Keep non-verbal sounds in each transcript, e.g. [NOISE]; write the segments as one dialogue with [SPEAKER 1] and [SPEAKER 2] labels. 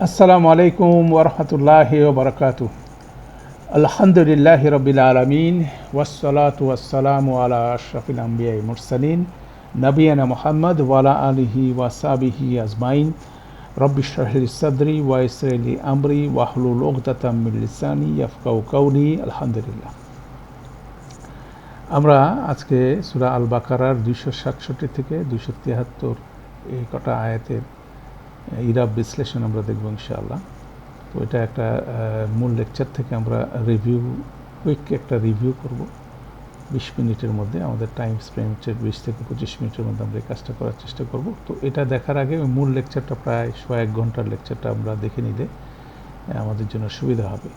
[SPEAKER 1] আসসালামু আলাইকুম ওরহমতুল্লাহ বরকাত আলহামদুলিল্লাহ রবিল আলমিন ওয়াসালাত ওয়াসালাম আলা আশরফিল আম্বিয়াই মুরসালিন, নবিয়ানা মোহাম্মদ ওয়ালা আলিহি ওয়াসাবিহি আজমাইন। রব্বি শাহির সদরি ওয়াইসরলি আমরি ওয়াহলুল ওগদাতামিলিসানি ইয়াফকাউ কাউলি আলহামদুলিল্লাহ। আমরা আজকে সুরা আল বাকারার দুইশো সাতষট্টি থেকে দুইশো তিয়াত্তর এই কটা আয়াতের ইরাব বিশ্লেষণ আমরা দেখব ইনশাআল্লাহ। তো এটা একটা মূল লেকচার থেকে আমরা রিভিউ কুইক একটা রিভিউ করব। বিশ মিনিটের মধ্যে আমাদের টাইম স্পেন্ড হচ্ছে বিশ থেকে পঁচিশ মিনিটের মধ্যে আমরা এই কাজটা করার চেষ্টা করব। তো এটা দেখার আগে ওই মূল লেকচারটা প্রায় শো এক ঘণ্টার লেকচারটা আমরা দেখে নিলে আমাদের জন্য সুবিধা হবে।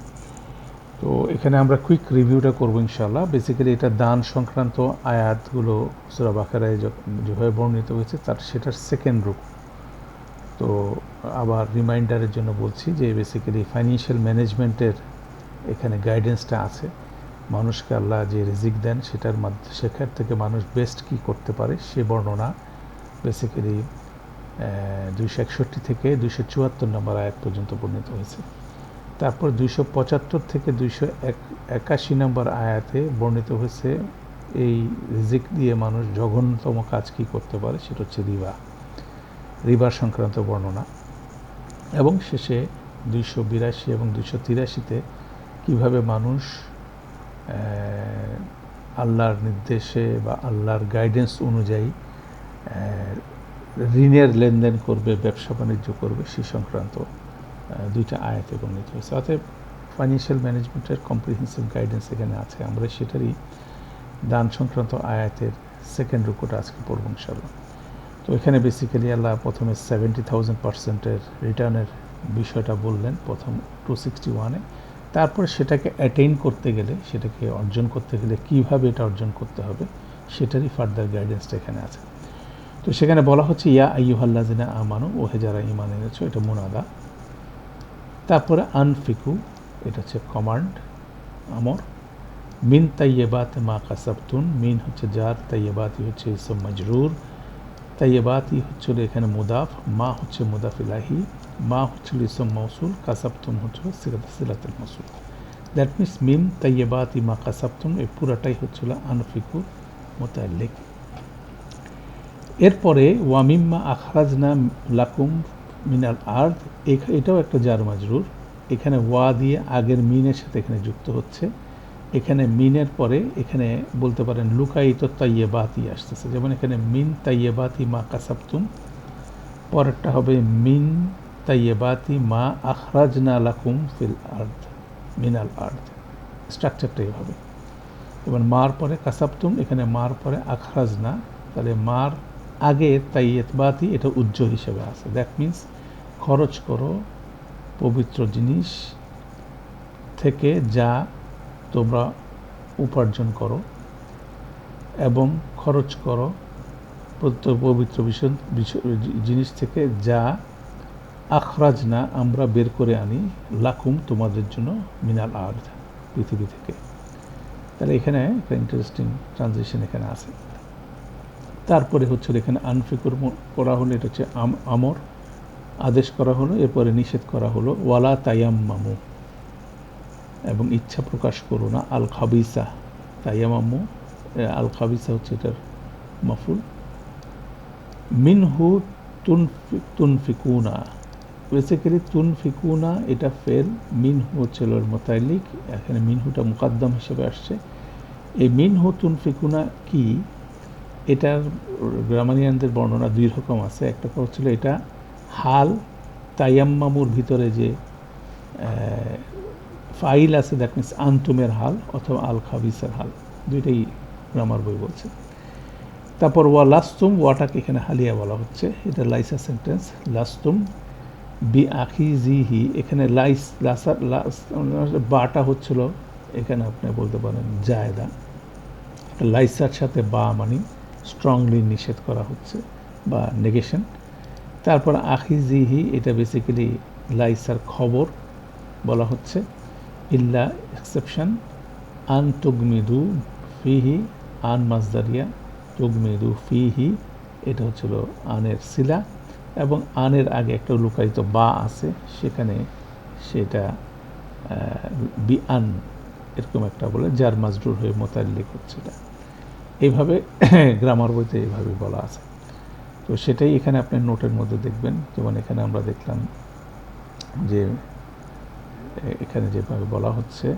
[SPEAKER 1] তো এখানে আমরা কুইক রিভিউটা করব ইনশাল্লাহ বেসিক্যালি এটা দান সংক্রান্ত আয়াতগুলো সুরা বাকারায় যেভাবে বর্ণিত হয়েছে, তার সেটার সেকেন্ড রূপ। তো আবার রিমাইন্ডারের জন্য বলছি যে বেসিক্যালি ফাইন্যান্সিয়াল ম্যানেজমেন্টের এখানে গাইডেন্সটা আছে। মানুষকে আল্লাহ যে রিজিক দেন, সেটার মাধ্যমে সেখান থেকে মানুষ বেস্ট কী করতে পারে সে বর্ণনা বেসিক্যালি দুইশো একষট্টি থেকে দুইশো চুয়াত্তর নম্বর আয়াত পর্যন্ত বর্ণিত হয়েছে। তারপর দুইশো পঁচাত্তর থেকে দুইশো এক একাশি নম্বর আয়াতে বর্ণিত হয়েছে, এই রিজিক দিয়ে মানুষ জঘন্যতম কাজ কী করতে পারে সেটা হচ্ছে রিবা। রিবার সংক্রান্ত বর্ণনা। এবং শেষে দুইশো বিরাশি এবং দুইশো তিরাশিতে কীভাবে মানুষ আল্লাহর নির্দেশে বা আল্লাহর গাইডেন্স অনুযায়ী ঋণের লেনদেন করবে, ব্যবসা বাণিজ্য করবে, সে সংক্রান্ত দুইটা আয়াতে বর্ণিত হয়েছে। অতএব ফাইন্যান্সিয়াল ম্যানেজমেন্টের কম্প্রিহেন্সিভ গাইডেন্স এখানে আছে। আমরা সেটারই দান সংক্রান্ত আয়াতের সেকেন্ড রুকোটা আজকে পড়ব ইনশাল্লাহ তো এখানে বেসিক্যালি আল্লাহ প্রথমে সেভেন্টি থাউজেন্ড পার্সেন্টের রিটার্নের বিষয়টা বললেন প্রথম টু সিক্সটি ওয়ানে তারপরে সেটাকে অ্যাটেইন করতে গেলে, সেটাকে অর্জন করতে গেলে কীভাবে এটা অর্জন করতে হবে, সেটারই ফার্দার গাইডেন্সটা এখানে আছে। তো সেখানে বলা হচ্ছে, ইয়া আইয়ুহাল্লাজিনা আমানু ওহে যারা ইমান এনেছো, এটা মোনাদা। তারপরে, আনফিকু, এটা হচ্ছে কমান্ড আমর। মিন তাইয়েবাত মা কাসাবতুন, মিন হচ্ছে যার তাইয়েবাতই হচ্ছে ইসম মজরুর। তাইয়েবাতই হচ্ছিল এখানে মুদাফ, মা হচ্ছে মুদাফ ইলাহি, মা হচ্ছিল ইসম মৌসুল কাসাবতুন হচ্ছিল সিলাতুল মৌসুল দ্যাট মিনস মিম তাইয়েবাতি মা কাসাবতুন এই পুরাটাই হচ্ছিল আনফিকুর মোতাল্লিক। এরপরে ওয়ামিম্মা আখরাজনা লাকুম মিনাল আর্থ এটাও একটা জার মাজরুর। এখানে ওয়া দিয়ে আগের মিনের সাথে এখানে যুক্ত হচ্ছে। এখানে মিনের পরে এখানে বলতে পারেন লুকায়িত তাইয়েবাতি আসতেছে। যেমন এখানে মিন তাইয়েবাতি মা কাসাবতুম, পরেরটা হবে মিন তাইয়েবাতি মা আখরাজনা লাকুম ফিল আর্থ মিনাল আর্থ স্ট্রাকচারটা এইভাবে এবার মার পরে কাসাবতুম, এখানে মার পরে আখরাজনা, তাহলে মার আগে তাইয়েতবাতি, এটা উজ্জ্ব হিসেবে আছে। দ্যাট মিন্স খরচ করো, পবিত্র জিনিস থেকে যা তোমরা উপার্জন করো এবং খরচ করো প্রত্যেক পবিত্র বিষয় জিনিস থেকে যা আখরাজ না আমরা বের করে আনি, লাকুম তোমাদের জন্য মিনাল আর্থ পৃথিবী থেকে। তাহলে এখানে একটা ইন্টারেস্টিং ট্রানজেকশন এখানে আছে। তারপরে হচ্ছে এখানে আনফিকুর করা হলো, এটা হচ্ছে আমর, আদেশ করা হলো, এরপরে নিষেধ করা হলো, ওয়ালা তায়াম মামু এবং ইচ্ছা প্রকাশ করো না আল খাবিসা তাইয়ামাম্মু আল খাবিসা হচ্ছে এটার মাফুল। মিনহু তুন তুনফিকুনা। বেসিক্যালি তুনফিকুনা এটা ফেল, মিনহু হচ্ছিল মোতালিক এখানে মিনহুটা মুকাদ্দম হিসেবে আসছে। এই মিনহু তুনফিকুনা কি? এটার গ্রামানিয়ানদের বর্ণনা দুই রকম আছে। একটা হচ্ছিল এটা হাল, তাইয়াম্মামুর ভিতরে যে ফাইল আছে দ্যাট মিনস আন্তুমের হাল অথবা আল খাবিসের হাল, দুইটাই গ্রামার বই বলছে। তারপর ওয়া লাস্তুম, ওয়াটাকে এখানে হালিয়া বলা হচ্ছে, এটা লাইসা সেন্টেন্স, লাস্তুম বি আখি জি হি, এখানে লাইস লাসার বাটা হচ্ছিল, এখানে আপনি বলতে পারেন জায়দা। লাইসার সাথে বা মানে স্ট্রংলি নিষেধ করা হচ্ছে, বা নেগেশন তারপর আখি জি হি, এটা বেসিক্যালি লাইসার খবর বলা হচ্ছে। ইল্লা এক্সেপশন, আন তুগমিদু ফিহি, আন মাজদারিয়া তুগমিদু ফিহি, এটা হচ্ছিল আনের সিলা এবং আনের আগে একটা লুকায়িত বা আছে, সেখানে সেটা বি আন এরকম একটা বলে, যার মাজরুর হয়ে মোতাল্লিক হচ্ছে এটা। এইভাবে [COUGHS] গ্রামার বইতে এইভাবে বলা আছে। তো সেটাই এখানে আপনি নোটের মধ্যে দেখবেন। যেমন এখানে আমরা দেখলাম যে এখানে যেভাবে বলা হচ্ছে,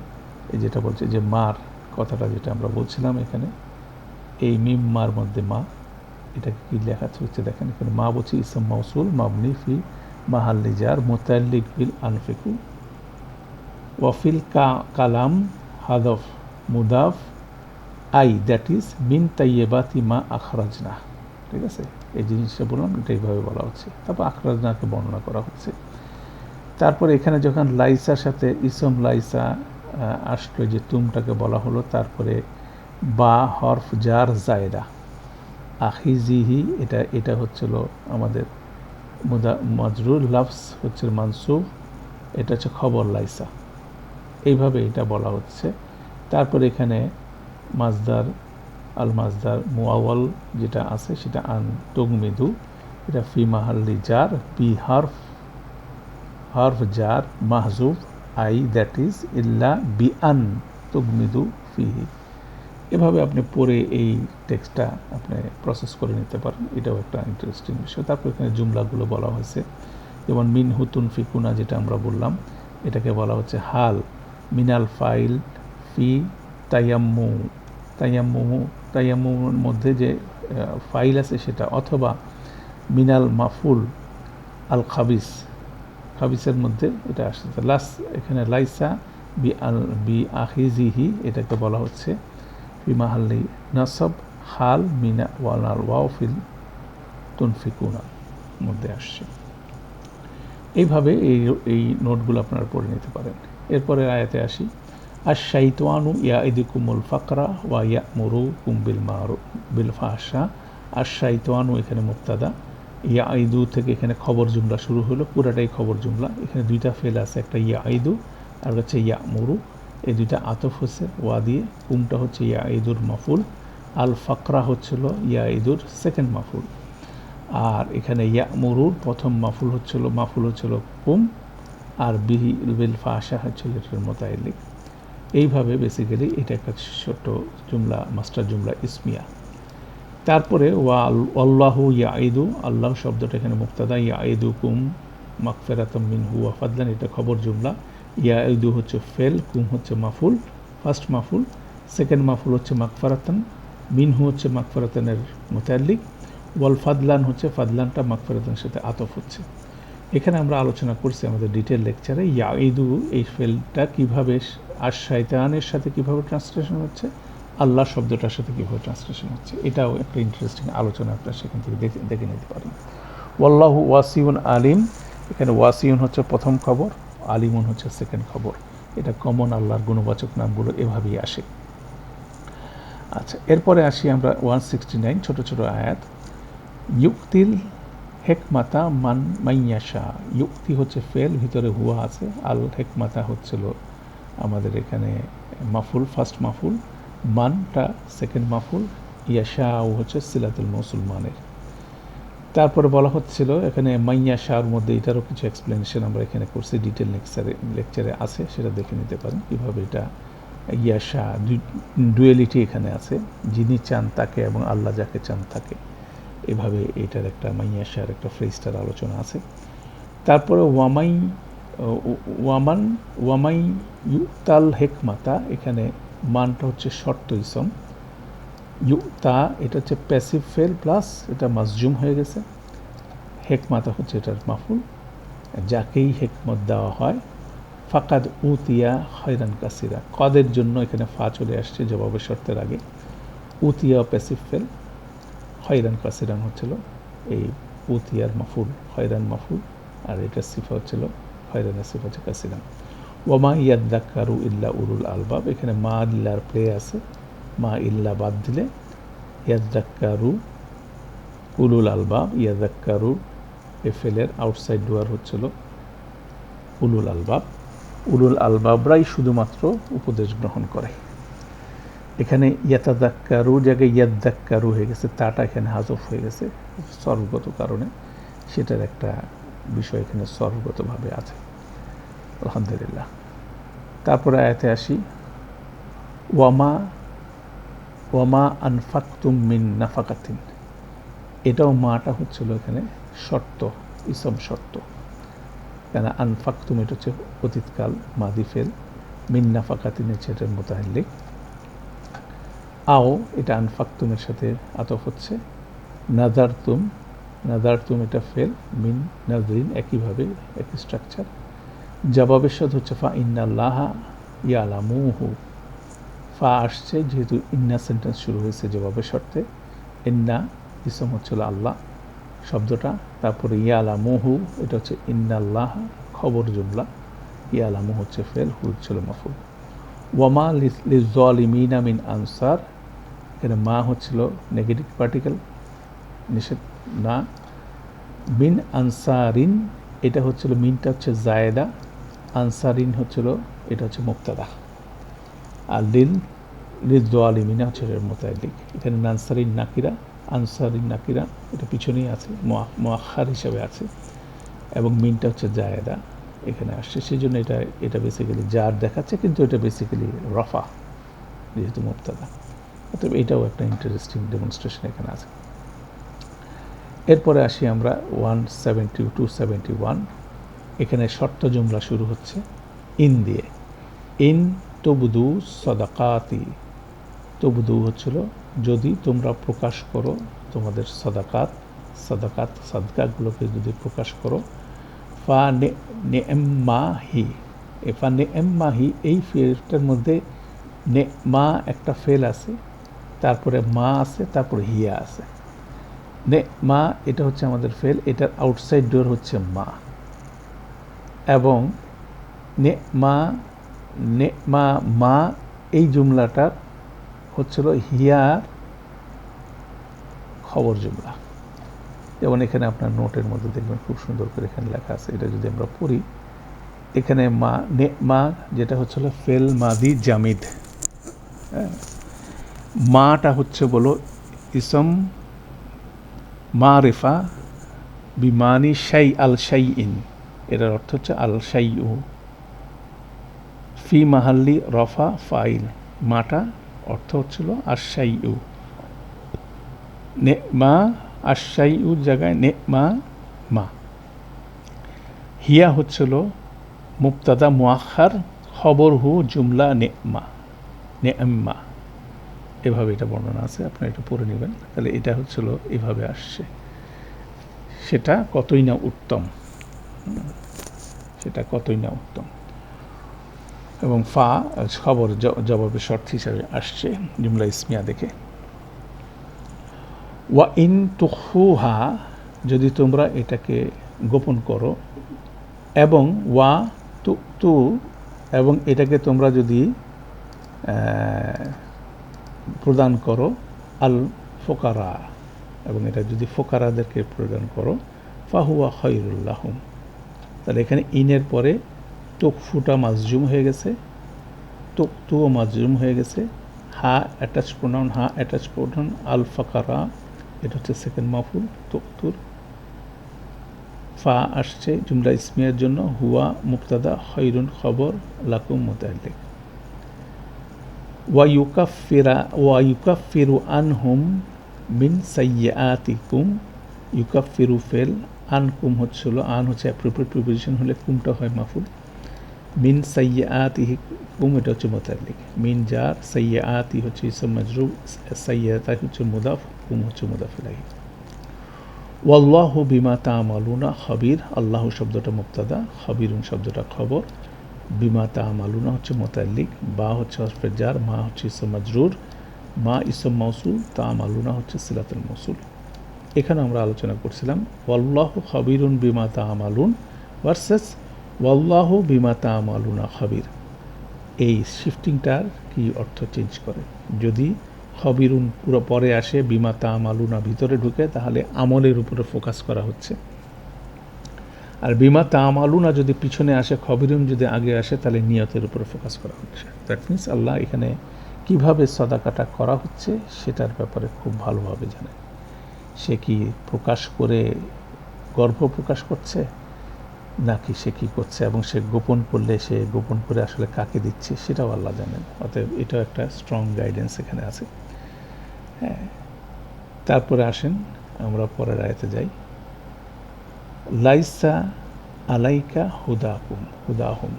[SPEAKER 1] এই যেটা বলছে যে মার কথাটা যেটা আমরা বলছিলাম এখানে, এই মিম মার মধ্যে মা, এটাকে কি লেখা হচ্ছে দেখেন এখানে, মা বলছি, ইসম মৌসুল মাবনি ফি মাহাল্লি জার মোতাল্লিক বিল আনফিকু ওয়াফিল কা, কালাম হাদফ মুদাফ আই, দ্যাট ইজ মিন তাইয়েবাতি মা আখরাজনা। ঠিক আছে? এই জিনিসটা বললাম এটা এইভাবে বলা হচ্ছে। তারপর আখরাজনাকে বর্ণনা করা হচ্ছে। তারপর এখানে যখন লাইসার সাথে ইসম লাইসা আসলো যে তুমটাকে বলা হলো, তারপরে বা হরফ জার জায়রা আখিজিহি, এটা এটা হচ্ছিল আমাদের মুদা মজরুল লাফস হচ্ছে মানসুব এটা হচ্ছে খবর লাইসা। এইভাবে এটা বলা হচ্ছে। তারপর এখানে মাজদার আল মাজদার মুআওয়াল যেটা আছে সেটা আন তগমিদু, এটা ফি মাহাল্লি জার বি হারফ হারফ জার মাহজুব আই দ্যাট ইজ ইল্লা বি আন তগমিদু ফিহি এভাবে আপনি পড়ে এই টেক্সটটা আপনি প্রসেস করে নিতে পারেন, এটাও একটা ইন্টারেস্টিং বিষয়। তারপর এখানে জুমলাগুলো বলা হয়েছে, যেমন মিন হুতুন ফিকুনা যেটা আমরা বললাম, এটাকে বলা হচ্ছে হাল, মিনাল ফাইল ফি তাইয়াম্মু তাইয়াম্মু তাইয়াম্মুর মধ্যে যে ফাইল আছে সেটা, অথবা মিনাল মাফুল আল খাবিস খাবিসের মধ্যে এটা আসছে। লাস এখানে লাইসা বি আল, বি আহিজিহি এটাকে বলা হচ্ছে। বিমাহাল্লি নাসব হাল মিনা ওয়ালাল ওয়াওফিল তুনফিকুনা মধ্যে আসছে। এইভাবে এই এই নোটগুলো আপনারা পড়ে নিতে পারেন। এরপরে আয়াতে আসি আর শাইতোয়ানু ইয়া ইদিকুমুল ফাকরা ওয়া ইয়া মুরু কুম্বিল মারু, বিল ফাহসা আর শাইতোয়ানু এখানে মুক্তাদা ইয়া আইদু থেকে এখানে খবর জুমলা শুরু হলো। পুরাটাই খবর জুমলা। এখানে দুইটা ফেল আছে, একটা ইয়া আইদু আর হচ্ছে ইয়া মরু এই দুইটা আতফ হচ্ছে ওয়া দিয়ে কুমটা হচ্ছে ইয়া ঈদুর মাফুল। আল ফাকরা হচ্ছিল ইয়া ঈদুর সেকেন্ড মাফুল। আর এখানে ইয়া মরুর প্রথম মাফুল হচ্ছিল মাফুল হচ্ছিল কুম। আর বিহি বিল ফাশা হচ্ছিল এটার মোতায়েলিক। এইভাবে বেসিক্যালি এটা একটা ছোট্ট জুমলা মাস্টার জুমলা, ইসমিয়া। তারপরে ওয়া আল্লাহু ইয়া ঈদু আল্লাহ শব্দটা এখানে মুক্তাদা ইয়া ঈদু কুম মাকফেরাতম মিন হুয়া ফাদলান, এটা খবর জুমলা। ইয়া ইদু হচ্ছে ফেল, কুম হচ্ছে মাফুল, ফার্স্ট মাফুল, সেকেন্ড মাফুল হচ্ছে মাকফারাতান মিনহু হচ্ছে মাকফারাতানের মোতাল্লিক, ওয়াল ফাদলান হচ্ছে ফাদলানটা মাকফারাতানের সাথে আতফ হচ্ছে। এখানে আমরা আলোচনা করছি আমাদের ডিটেল লেকচারে ইয়া ইদু এই ফেলটা কীভাবে আর শাইতানের সাথে কীভাবে ট্রান্সলেশন হচ্ছে আল্লাহ শব্দটার সাথে কীভাবে ট্রান্সলেশন হচ্ছে, এটাও একটা ইন্টারেস্টিং আলোচনা আপনারা সেখান থেকে দেখে দেখে নিতে পারেন। ওয়াল্লাহু ওয়াসিউন আলিম, এখানে ওয়াসিউন হচ্ছে প্রথম খবর, আলিমুন হচ্ছে সেকেন্ড খবর। এটা কমন আল্লাহর গুণবাচক নামগুলো এভাবেই আসে। আচ্ছা এরপরে আসি আমরা ওয়ান সিক্সটি নাইন ছোটো ছোটো আয়াত। ইউক্তিল হেকমাতা মান মাইয়াশা, ইউক্তি হচ্ছে ফেল, ভিতরে হুয়া আছে, আল হেকমাতা হচ্ছিল আমাদের এখানে মাফুল ফার্স্ট মাফুল। মানটা সেকেন্ড মাফুল ইয়াশা হচ্ছে সিলাতুল মুসলমানের তারপরে বলা হচ্ছিল, এখানে মাইয়া শাহর মধ্যে এটারও কিছু এক্সপ্লেনেশন আমরা এখানে করছি ডিটেল লেকচারে লেকচারে আছে, সেটা দেখে নিতে পারেন কীভাবে এটা ইয়া শাহ ডুয়েলিটি এখানে আছে, যিনি চান তাকে এবং আল্লাহ যাকে চান তাকে। এভাবে এটার একটা মাইয়া শাহর একটা ফ্রেজটার আলোচনা আছে। তারপরে ওয়ামাই ওয়ামান, ওয়ামাই ইউতাল হেকমাতা, এখানে মানটা হচ্ছে শর্ত ইসম। তা এটা হচ্ছে প্যাসিভ ফেল প্লাস এটা মাজজুম হয়ে গেছে। হেকমাতা হচ্ছে এটার মাফুল। যাকেই হেকমত দেওয়া হয়, ফাকাদ উতিয়া হয়রান কাসিরা। কদের জন্য এখানে ফা চলে আসছে জবাবের শর্তের আগে। উতিয়া প্যাসিভ ফেল হয়রান কাসিরান হচ্ছিল এই উতিয়ার মাফুল হয়রান মাফুল, আর এটা সিফা হচ্ছিল হয়রানের সিফা হচ্ছে কাসিরান। ওমা ইয়াদ্দাক্কারু ইল্লা উরুল আলবাব এখানে মা ইল্লার প্লে আছে। মা ইল্লা বাদ দিলে ইয়াদাক্কারু উলুল আলবাব ইয়াদাক্কারু এফেলের আউটসাইড ডুয়ার হচ্ছিল উলুল আলবাব। উলুল আলবাবরাই শুধুমাত্র উপদেশ গ্রহণ করে। এখানে ইয়াতাদাক্কারু জায়গায় ইয়াদ্দাক্কারু হয়ে গেছে, তাটা এখানে হাজফ হয়ে গেছে সর্বগত কারণে সেটার একটা বিষয় এখানে সর্বগতভাবে আছে। আলহামদুলিল্লাহ। তারপরে আয়াতে আসি, ওয়ামা ওয়ামা আনফাকতুম মিন নাফাকাতিন। এটাও মাটা হচ্ছিল এখানে শর্ত, ইসম শর্ত। কেন আনফাকতুম এটা হচ্ছে অতীতকাল মাদিফেল মিন নাফাকাতিনের সেটার মোতাহেল্লিক। আও এটা আনফাকতুমের সাথে আতফ হচ্ছে নাজারতুম নাজারতুম এটা ফেল, মিন, নাজরিন একইভাবে, একই স্ট্রাকচার জবাবের সাথে হচ্ছে, ফা ইন্নাল্লাহা ইয়ালামুহু। ফা আসছে, যেহেতু ইন্না সেন্টেন্স শুরু হয়েছে জবাবের শর্তে। ইন্না, ইসম হচ্ছিল আল্লাহ শব্দটা। তারপরে ইয়ালামুহু, এটা হচ্ছে ইন্নাল্লাহ খবর জুমলা। ইয়ালামু হচ্ছে ফেল হু হচ্ছিল মাফুল। ওয়ামা লিজলিমিনা মিন আনসার এখানে মা হচ্ছিল নেগেটিভ পার্টিকেল, নিষেধ না। মিন আনসারিন, এটা হচ্ছিল মিনটা হচ্ছে জায়দা। আনসারিন হচ্ছিল, এটা হচ্ছে মুক্তাদা। আর লিল লিজলিমিনা হচ্ছে এর মোতায়লিক। এখানে নানসারিন নাকিরা, আনসারিন নাকিরা, এটা পিছনেই আছে মোয়াক্ষার হিসাবে আছে। এবং মিনটা হচ্ছে জায়দা, এখানে আসছে। সেই জন্য এটা এটা বেসিক্যালি জার দেখাচ্ছে, কিন্তু এটা বেসিক্যালি রফা, যেহেতু মুক্তাদা। অতএব এটাও একটা ইন্টারেস্টিং ডেমনস্ট্রেশন এখানে আছে। এরপরে আসি আমরা one seventy two seventy one এখানে শর্ত জুমলা শুরু হচ্ছে। ইন দিয়ে। ইন তবুদু সদাকাতি। তবুদু হচ্ছিল, যদি তোমরা প্রকাশ করো তোমাদের সদাকাত সদাকাত সাদকাগুলোকে যদি প্রকাশ করো, ফা নে নেম্মাহি এ ফা নেম্মাহি এই ফেলটার মধ্যে নে মা একটা ফেল আছে, তারপরে মা আছে, তারপরে হিয়া আছে। নে মা এটা হচ্ছে আমাদের ফেল, এটার আউটসাইড ডোর হচ্ছে মা। এবং নে মা নে মা মা এই জুমলাটার হচ্ছিল হিয়ার খবর জুমলা। যেমন এখানে আপনার নোটের মধ্যে দেখবেন খুব সুন্দর করে এখানে লেখা আছে, এটা যদি আমরা পড়ি, এখানে মা, নে মা যেটা হচ্ছিল ফেল মাদি জামিদ। হ্যাঁ মাটা হচ্ছে বলো ইসম মা রেফা বিমানি শাই আল শাই ইন এটার অর্থ হচ্ছে আল শাই উ ফি মাহাল্লি রফা ফাইল। মাটা অর্থ হচ্ছিল আশাই উ নে মা আশাই উ জায়গায় নে মা। মা হিয়া হচ্ছিল মুক্তাদা মুআখার খবর হু জুমলা নে মা নে মা এভাবে এটা বর্ণনা আছে, আপনারা এটা পড়ে নেবেন। তাহলে এটা হচ্ছিল এভাবে আসছে। সেটা কতই না উত্তম। সেটা কতই না উত্তম। এবং ফা খবর জবাবের শর্ত হিসাবে আসছে, জুমলা ইসমিয়া দেখে। ওয়া ইন তুহুহা যদি তোমরা এটাকে গোপন করো, এবং ওয়া তু তু এবং এটাকে তোমরা যদি প্রদান করো, আল ফোকারা, এবং এটা যদি ফোকারাদেরকে প্রদান করো, ফাহুয়া খৈরুল্লাহম তাহলে এখানে ইনের পরে তোকফুটা মাজজুম হয়ে গেছে, তোকতুও মাজজুম হয়ে গেছে। হা অ্যাটাচ প্রোনাউন, হা অ্যাটাচ প্রোনাউন, আল ফাকারা, এটা হচ্ছে সেকেন্ড মাফুল, তোকতুর। ফা আসছে জুমলা ইসমিয়ার জন্য, হুয়া মুক্তাদা খৈরুন খবর, লাকুম মোতাল্লিক। ওয়াইউকাফিরা ওয়াইউকাফিরু আনহুম মিন সাইয়াতিকুম ইউকাফিরু ফেল আনকুম হচ্ছিল, আন হচ্ছে অ্যাপ্রোপ্রিয়েট প্রিপোজিশন হলে কুমটা হয় মাফুল। মিন সাইয়াতিহি কুম এটা হচ্ছে মোতাল্লিক মিন যার সাইয়াতি হচ্ছে ইসম মাজরুব সাইয়াতা হচ্ছে মুদাফ, কুম হচ্ছে মুদাফিলাহি ওয়াল্লাহ বিমা তা তামালুনা, খবির, আল্লাহ শব্দটা মুক্তাদা খবিরুন শব্দটা খবর। বিমা তামালুনা হচ্ছে মোতাল্লিক বা হচ্ছে হরফে জার, মা হচ্ছে ইসম মাজরুর, মা ইসম মৌসুল তামালুনা হচ্ছে সিলাতুল মৌসুল এখানে আমরা আলোচনা করছিলাম, ওয়াল্লাহ খবিরুন বিমা তামালুন ভার্সেস ওয়াল্লাহ বিমা তামালুনা খবির এই শিফটিংটার কি অর্থ চেঞ্জ করে? যদি খবিরুন পুরো পরে আসে, বিমা তামালুনা ভিতরে ঢুকে, তাহলে আমলের উপরে ফোকাস করা হচ্ছে। আর বিমা তামালুনা যদি পিছনে আসে, খবিরুন যদি আগে আসে, তাহলে নিয়তের উপরে ফোকাস করা হচ্ছে। দ্যাট মিনস আল্লাহ এখানে কীভাবে সদাকাটা করা হচ্ছে, সেটার ব্যাপারে খুব ভালোভাবে জানে সে কি প্রকাশ করে গর্ব প্রকাশ করছে? নাকি সে কী করছে এবং সে গোপন করলে সে গোপন করে আসলে কাকে দিচ্ছে সেটাও আল্লাহ জানেন। অতএব এটাও একটা স্ট্রং গাইডেন্স এখানে আছে। হ্যাঁ তারপরে আসেন, আমরা পরের আয়তে যাই। লাইসা আলাইকা হুদাহুম হুদাহুম।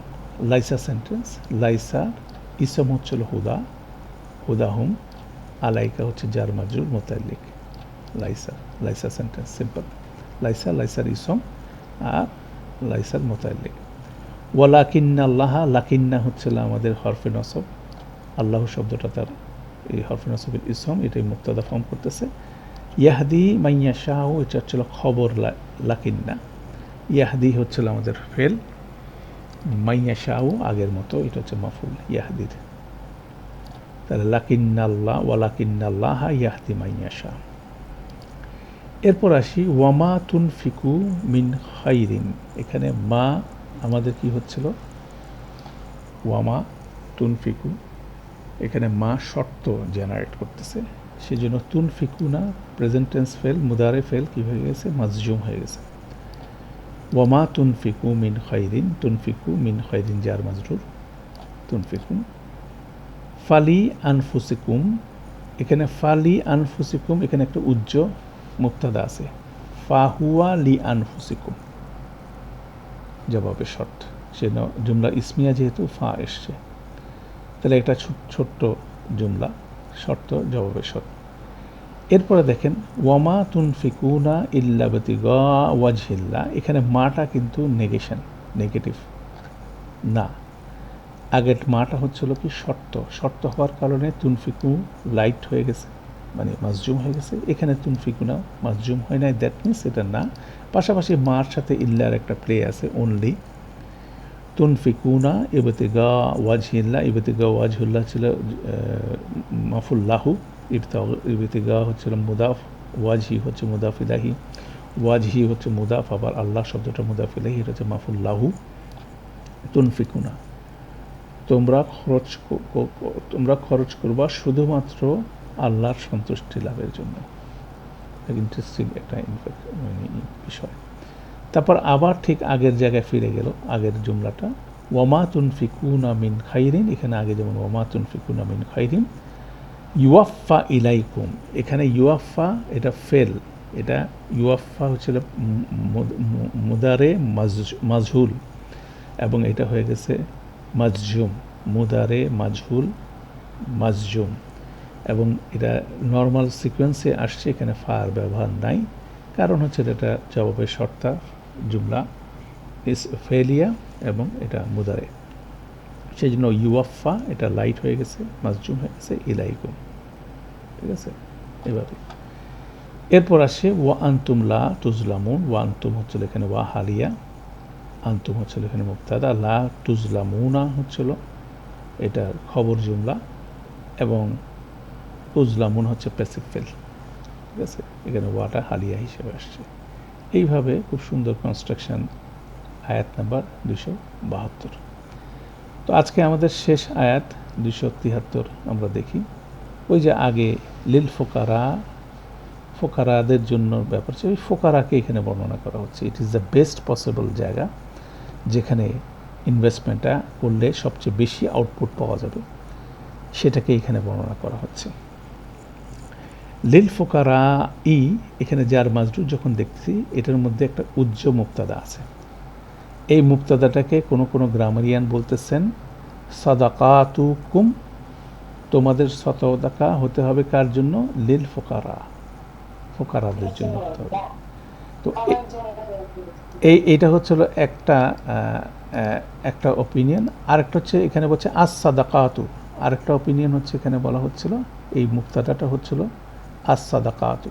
[SPEAKER 1] লাইসা সেন্টেন্স লাইসা ইসম হচ্ছিল হুদা, হুদাহুম, আলাইকা হচ্ছে জার মাজরুর মোতালিক লাইসা লাইসা সেন্টেন্স সিম্পল লাইসা লাইসার ইসম আর লাইসার মোতালিক ওয়ালাকিন্না আল্লাহ লাকিন্না হচ্ছিল আমাদের হরফে নসব। আল্লাহ শব্দটা তার এই হরফে নসবের ইসম, এটাই মুক্তাদা ফর্ম করতেছে। ইয়াহদি মাইয়া শাহ এটা হচ্ছিল খবর লাকিন্না ইয়াহদি হচ্ছিল আমাদের ফেল। মাইয়া শাহ আগের মতো, এটা হচ্ছে মাফুল, ইয়াহদির তাহলে লাকিন্নাল্লাহ, ওয়ালাকিন্নাল্লাহ, ইয়াহদি মাইয়া শাহ এরপর আসি, ওয়ামা তুন ফিকু মিন খাইরিন। এখানে মা আমাদের কি হচ্ছিল? ওয়ামা তুন ফিকু এখানে মা শর্ত জেনারেট করতেছে। সেই জন্য তুন ফিকু না প্রেজেন্টেন্স ফেল মুদারে ফেল কী হয়ে গেছে? মাজজুম হয়ে গেছে। ওয়ামা তুন ফিকু মিন খৈরিন তুন ফিকু মিন খৈরিন জার মাজরুর। তুন ফিকুম ফালি আনফুসিকুম। এখানে ফালি আনফুসিকুম, এখানে একটা উজ্জ মুক্তাদা আছে। ফাহুয়া লি আনফুসিকুম। জবাবে শর্ট সে জুমলা ইসমিয়া যেহেতু ফা এসছে। তাহলে এটা ছোট্ট জুমলা, শর্ত, জবাবে শর্ত। এরপরে দেখেন, ওয়ামা তুন ফিকুনা ইল্লাবতি ওয়াজহিল্লা। এখানে মাটা কিন্তু নেগেশন, নেগেটিভ। না। আগের মাটা হচ্ছিল কি শর্ত। শর্ত হওয়ার কারণে তুনফিকু লাইট হয়ে গেছে। মানে মাজজুম হয়ে গেছে। এখানে তুনফিকুনা মাজজুম হয় নাই। দ্যাট মিনস এটা না। পাশাপাশি মার সাথে ইল্লার একটা প্লে আছে অনলি তুনফিকুনা এবাতে গা ওয়াজহিল্লা এবাতে গা ওয়াজহুল্লাহ ছিল মাফুল্লাহু। ইবতে গা হচ্ছিল মুদাফ। ওয়াজহি হচ্ছে মুদাফ ইলাহি। ওয়াজহি হচ্ছে মুদাফ। আবার আল্লাহ শব্দটা মুদাফ ইলাহি, এটা হচ্ছে মাফুল্লাহু। তুনফিকুনা তোমরা খরচ তোমরা খরচ করবা শুধুমাত্র আল্লাহর সন্তুষ্টি লাভের জন্য। ইন্টারেস্টিং একটা মানে বিষয়। তারপর আবার ঠিক আগের জায়গায় ফিরে গেল, আগের জুমলাটা। ওয়ামা তুনফিকুনা মিন খাইরিন, এখানে আগে যেমন ওয়ামা তুনফিকুনা মিন খাইরিন, ইউয়াফা ইলাইকুম। এখানে ইউয়াফা, এটা ফেল, এটা ইউয়াফা হচ্ছিল মুদারে মাজহুল, এবং এটা হয়ে গেছে মাজজুম মুদারে মাজহুল মাজজুম এবং এটা নর্মাল সিকোয়েন্সে আসছে, এখানে ফার ব্যবহার নাই। কারণ হচ্ছে এটা জবাবের শর্তা, জুমলা ইস ফেলিয়া এবং এটা মুদারে। সেই জন্য ইউয়াফা, এটা লাইট হয়ে গেছে মাজজুম হয়ে গেছে, ইলাইকুম। ঠিক আছে? এভাবে। এরপর আসে, ওয়া আন্তুম লা তুজলামুন, ওয়া আন্তুম হচ্ছিল এখানে ওয়া হালিয়া, আন্তুম হচ্ছিল এখানে মুক্তাদা লা তুজলামুনা হচ্ছিল এটা খবর জুমলা এবং তুজলামুন হচ্ছে প্যাসিফেল ঠিক আছে? এখানে ওয়াটা হালিয়া হিসেবে আসছে। এইভাবে খুব সুন্দর কনস্ট্রাকশন আয়াত নাম্বার দুশো বাহাত্তর। তো আজকে আমাদের শেষ আয়াত দুশো তিয়াত্তর আমরা দেখি। ওই যে আগে লিল ফোকারা ফোকারাদের জন্য ব্যাপার হচ্ছে ওই ফোকারাকে এখানে বর্ণনা করা হচ্ছে। It is the best possible জায়গা যেখানে ইনভেস্টমেন্টটা করলে সবচেয়ে বেশি আউটপুট পাওয়া যাবে। সেটাকে এখানে বর্ণনা করা হচ্ছে। লিল ফোকারা ই এখানে যার মাজরুর যখন দেখছি, এটার মধ্যে একটা উজ্জ মুক্তাদা আছে। এই মুক্তাদাটাকে কোনো কোনো গ্রামারিয়ান বলতেছেন সাদাকাতু কুম তোমাদের সতদাকা হতে হবে কার জন্য? লিল ফোকারা ফোকারাদের জন্য হতে হবে। তো এই এইটা হচ্ছিল একটা একটা ওপিনিয়ন আরেকটা হচ্ছে, এখানে বলছে আস সাদাকাতু আরেকটা ওপিনিয়ন হচ্ছে, এখানে বলা হচ্ছিল, এই মুক্তাদাটা হচ্ছিল আস সাদাকাতু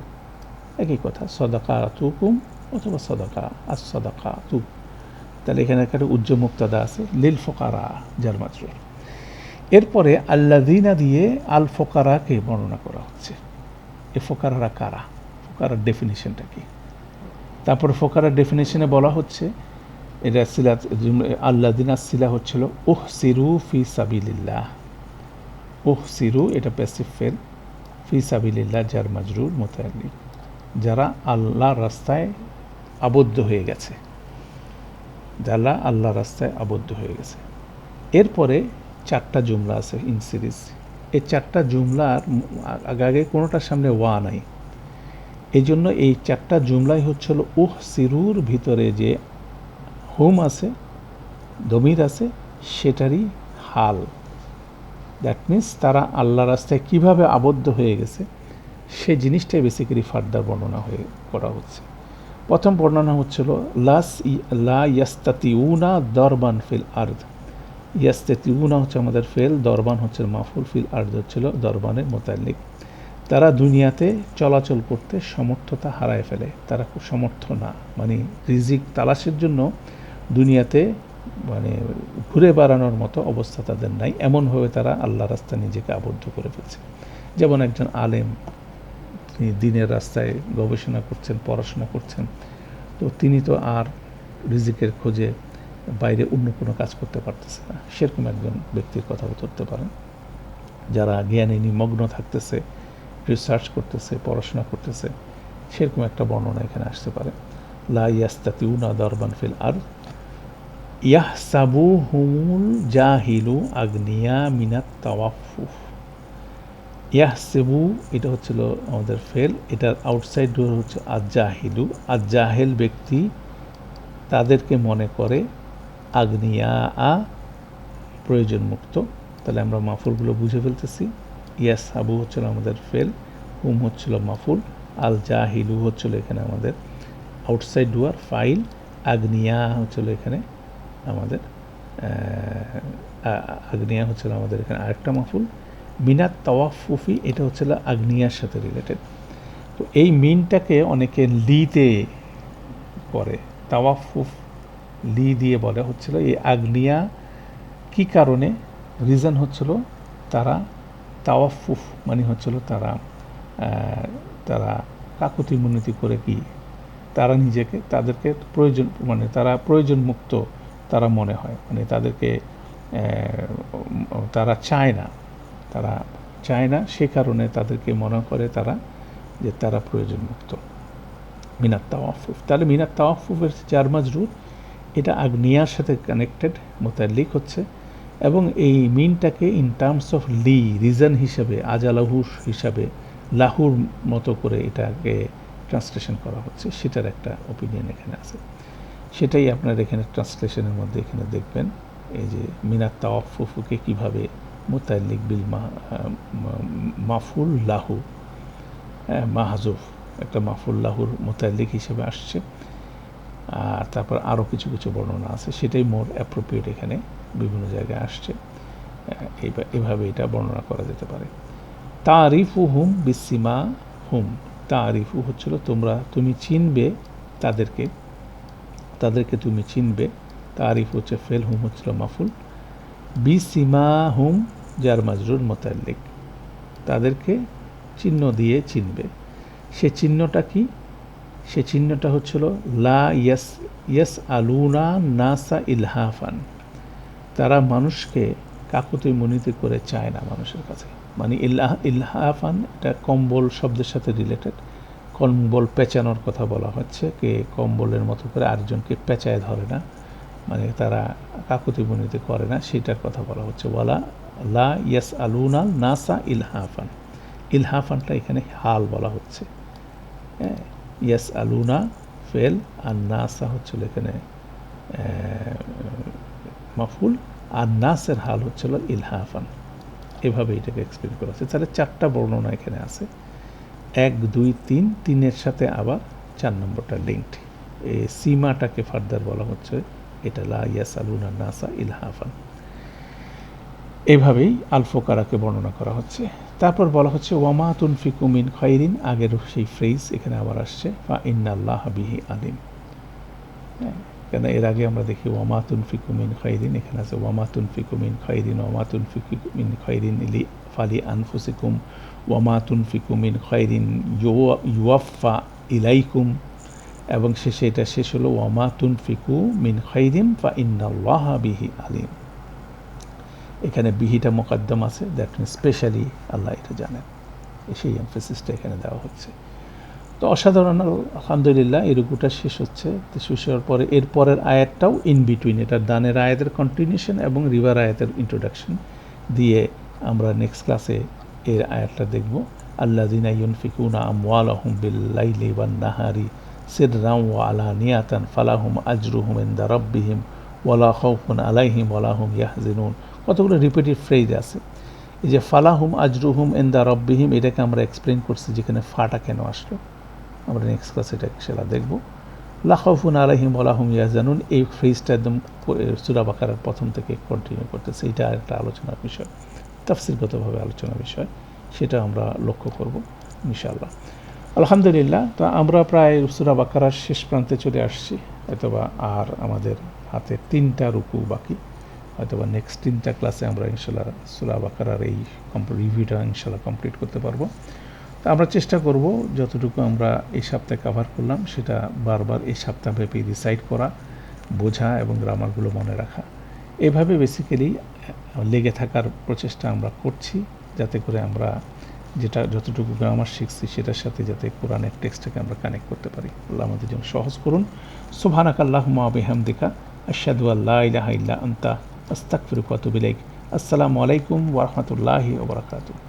[SPEAKER 1] একই কথা, সদাকাতুকুম অথবা সদাকা আস সাদাকাতু তাহলে এখানে একটা উজ্জ্ব মুক্তাদা আছে লিল ফোকারা যার মাত্র। এরপরে আল্লাদিনা দিয়ে আল ফোকারাকে বর্ণনা করা হচ্ছে। এ ফোকারারা কারা? ফোকারার ডেফিনেশনটা কি? তারপরে ফোকারার ডেফিনেশনে বলা হচ্ছে, এটা সিলা আল্লাদিনা সিলা হচ্ছিল ওহ সিরু ফি সাবিল্লাহ ওহ সিরু এটা প্যাসিভ ফেল ফি সাবিল্লাহ যার মাজরুর মোতায়নি। যারা আল্লাহ রাস্তায় আবদ্ধ হয়ে গেছে। যারা আল্লাহ রাস্তায় আবদ্ধ হয়ে গেছে। এরপরে চারটা জুমলা আছে ইন সিরিজ এই চারটা জুমলার আগে আগে কোনোটার সামনে ওয়া নাই। এই জন্য এই চারটা জুমলাই হচ্ছিল উহ সিরুর ভিতরে যে হোম আছে, দমির আছে, সেটারই হাল। দ্যাট মিন্স তারা আল্লাহ রাস্তায় কীভাবে আবদ্ধ হয়ে গেছে, সে জিনিসটাই বেসিক্যালি ফার্দার বর্ণনা হয়ে করা হচ্ছে। প্রথম বর্ণনা হচ্ছিল, লাস লা ইয়াস্তাতিউনা দরবান ফিল আর্দ। ইয়াস্তাতিউনা হচ্ছে আমাদের ফেল, দরবান হচ্ছে মাফুল ফিল আর্দ হচ্ছিল দরবানের মোতাল্লিক তারা দুনিয়াতে চলাচল করতে সমর্থতা হারায় ফেলে, তারা খুব সমর্থ না মানে রিজিক তালাশের জন্য দুনিয়াতে মানে ঘুরে বেড়ানোর মতো অবস্থা তাদের নাই। এমনভাবে তারা আল্লাহ রাস্তা নিজেকে আবদ্ধ করে ফেলছে। যেমন একজন আলেম, তিনি দিনের রাস্তায় গবেষণা করছেন, পড়াশোনা করছেন, তো তিনি তো আর রিজিকের খোঁজে বাইরে অন্য কোনো কাজ করতে পারতেছে না। সেরকম একজন ব্যক্তির কথাও ধরতে পারেন, যারা জ্ঞানে নিমগ্ন থাকতেছে রিসার্চ করতেছে, পড়াশোনা করতেছে। সেরকম একটা বর্ণনা এখানে আসতে পারে। লা ইয়াস্তাতিউনা দরবান ফিল আর ইয়াহসাবু হুমুল জাহিলু আগ্নিয়া মিনাত তাওয়াফুফ। ইয়াহসেবু, এটা হচ্ছিল আমাদের ফেল এটার আউটসাইড ডোর হচ্ছে আজ্জাহিলু। আজ্জাহেল ব্যক্তি তাদেরকে মনে করে আগ্নিয়া আ প্রয়োজন মুক্ত তাহলে আমরা মাফুলগুলো বুঝে ফেলতেছি। ইয়াস আবু হচ্ছিল আমাদের ফেল, হুম হচ্ছিল মাফুল আল জাহিলু হচ্ছিল এখানে আমাদের আউটসাইড ডুয়ার ফাইল, আগ্নিয়া হচ্ছিল এখানে আমাদের আগ্নেয়া হচ্ছিল আমাদের এখানে আরেকটা মাফুল মিনাত তাওয়াফুফি এটা হচ্ছিল আগ্নেয়ার সাথে রিলেটেড তো এই মিনটাকে অনেকে লিতে করে তাওয়াফুফ লি দিয়ে বলে, হচ্ছিল এই আগ্নেয়া কি কারণে? রিজন হচ্ছিল তারা তাওয়াফুফ মানে হচ্ছিল তারা তারা কাকুতি মুনতি করে কি? তারা নিজেকে, তাদেরকে প্রয়োজন মানে তারা প্রয়োজন মুক্ত তারা মনে হয়। মানে তাদেরকে তারা চায় না। তারা চায় না, সে কারণে তাদেরকে মনে করে তারা যে তারা প্রয়োজন মুক্ত মিনাত তাওয়াফুফ। তাহলে মিনাত তাওয়াফুফের চার রুট এটা আগ্নিয়ার সাথে কানেক্টেড মোতাল্লিক হচ্ছে এবং এই মিনটাকে ইন টার্মস অফ লি, রিজন হিসাবে আজালাহুর হিসাবে, লাহুর মতো করে এটাকে ট্রান্সলেশন করা হচ্ছে। সেটার একটা ওপিনিয়ন এখানে আছে। সেটাই আপনার এখানে ট্রান্সলেশনের মধ্যে এখানে দেখবেন। এই যে মিনাত তাওয়াফুফুকে কীভাবে মোতাল্লিক বিল মাফুল লাহু হ্যাঁ মাহাজুফ, একটা মাফুল লাহুর হিসেবে আসছে। আর তারপর আরও কিছু কিছু বর্ণনা আছে, সেটাই মোর অ্যাপ্রোপ্রিয়েট এখানে বিভিন্ন জায়গায় আসছে। এভাবে এটা বর্ণনা করা যেতে পারে। তারিফু হুম বিসিমা হুম, তারিফু হচ্ছিল তোমরা, তুমি চিনবে তাদেরকে। তাদেরকে তুমি চিনবে। তারিফ হচ্ছে ফেল হুম হচ্ছিল মাফুল। বিসিমা হুম যার মাজরুর মোতাল্লিক। তাদেরকে চিহ্ন দিয়ে চিনবে। সে চিহ্নটা কি? সে চিহ্নটা হচ্ছিল লা ইয়াস ইয়াস আলুনা নাসা ইলহাফান। তারা মানুষকে কাকুতি মনিতে করে চায় না মানুষের কাছে। মানে ইল্লাহ ইল্লাহাফান এটা কম্বল শব্দের সাথে রিলেটেড কম্বল পেঁচানোর কথা বলা হচ্ছে, কে কম্বলের মতো করে আরেকজনকে পেঁচায় ধরে না মানে তারা কাকুতি মনিতে করে না, সেটার কথা বলা হচ্ছে। বলা লা ইয়াস আলুনা নাসা ইলহাফান, ইলহাফানটা এখানে হাল বলা হচ্ছে। হ্যাঁ ইয়াস আলুনা ফেল আর নাসা হচ্ছিল এখানে মাফুল, আর নাসের হাল হচ্ছিল ইলহাফান। এভাবে এটাকে এক্সপ্লেন করা হচ্ছে। তাহলে চারটা বর্ণনা এখানে আছে। এক, দুই, তিন, তিনের সাথে আবার চার নম্বরটা লিঙ্কড এই সীমাটাকে ফার্দার বলা হচ্ছে, এটা লা ইয়াস আলুনা নাসা ইলহাফান। এভাবেই আলফোকারাকে বর্ণনা করা হচ্ছে। তারপর বলা হচ্ছে ওয়ামাতুন ফিকুমিন খৈরিন আগের সেই ফ্রেজ এখানে আবার আসছে, ফা ইন্নাল্লাহ বিহি আলিম হ্যাঁ কেন এর আগে আমরা দেখি ওয়ামাতুন ফিকুমিন খৈরিন এখানে আছে ওয়ামাতুন ফিকুমিন খৈরিন ওয়ামাতুন ফিকুমিন খৈরিন ইলি ফালি আনফুসিকুম ওয়ামাতুন ফিকুমিন খৈরিন ইউয়াফা ইলাইকুম এবং শেষে এটা শেষ হলো ওয়ামাতুন ফিকু মিন খৈরিন ফা ইন্নাল্লাহ বিহি আলিম এখানে বিহিটা মোকদ্দম আছে দ্যাট মিন স্পেশালি আল্লাহ এটা জানেন। সেই এমফেসিসটা এখানে দেওয়া হচ্ছে। তো অসাধারণ, আলহামদুলিল্লাহ, এই রুকুটা শেষ হচ্ছে। তো শেষ হওয়ার পরে এর পরের আয়াতটাও ইন বিটুইন এটা দানের আয়াতের কন্টিনিউশন এবং রিভার আয়াতের ইন্ট্রোডাকশন দিয়ে আমরা নেক্সট ক্লাসে এর আয়াতটা দেখব। আল্লাহ দিনা ইউনফিকুনা আমওয়াল আহম বিল্লাইলি ওয়ান নাহারি সিররাম ওয়া আলা নিয়াতান ফালাহুম আজরুহুম ইন্দা রব্বিহিম ওয়ালা খৌফুন আলাইহিম ওয়ালাহুম ইয়াহজিনুন। কতগুলো রিপিটেড ফ্রেজ আছে। এই যে ফালাহুম আজরুহুম ইন্দা রব্বিহিম, এটাকে আমরা এক্সপ্লেন করছি যেখানে ফাটা কেন আসলো। আমরা নেক্সট ক্লাসে এটা সেটা দেখব। লাখাউফুন আলাহিম আলাহুম ইয়াজানুন এই ফ্রেজটা একদম সুরা বাকারের প্রথম থেকে কন্টিনিউ করতেছে। এটা একটা আলোচনার বিষয়। তাফসিরগতভাবে আলোচনার বিষয়, সেটা আমরা লক্ষ্য করব, ইনশাআল্লাহ। আলহামদুলিল্লাহ, তো আমরা প্রায় সুরা বাকারার শেষ প্রান্তে চলে আসছি। হয়তোবা আর আমাদের হাতে তিনটা রুকু বাকি। হয়তোবা নেক্সট তিনটা ক্লাসে আমরা ইনশাল্লাহ সুরা বাকারার এই রিভিউটা ইনশাল্লাহ কমপ্লিট করতে পারব। তো আমরা চেষ্টা করব যতটুকু আমরা এই সপ্তাহে কাভার করলাম, সেটা বারবার এই সপ্তাহ সপ্তাহব্যাপী রিসাইড করা, বোঝা এবং গ্রামারগুলো মনে রাখা। এভাবে বেসিক্যালি লেগে থাকার প্রচেষ্টা আমরা করছি, যাতে করে আমরা যেটা যতটুকু গ্রামার শিখছি সেটার সাথে যাতে কোরআনের টেক্সটটাকে আমরা কানেক্ট করতে পারি। আল্লাহ আমাদের জন্য সহজ করুন। সুভানাক আল্লাহ ওয়া দেখা আশহাদু আল্লা ইলাহা আনতা, আস্তাগফিরুকা ওয়া আতুবু আসসালামু আলাইকুম ওরহমতুল্লাহি বারাকাতুহু।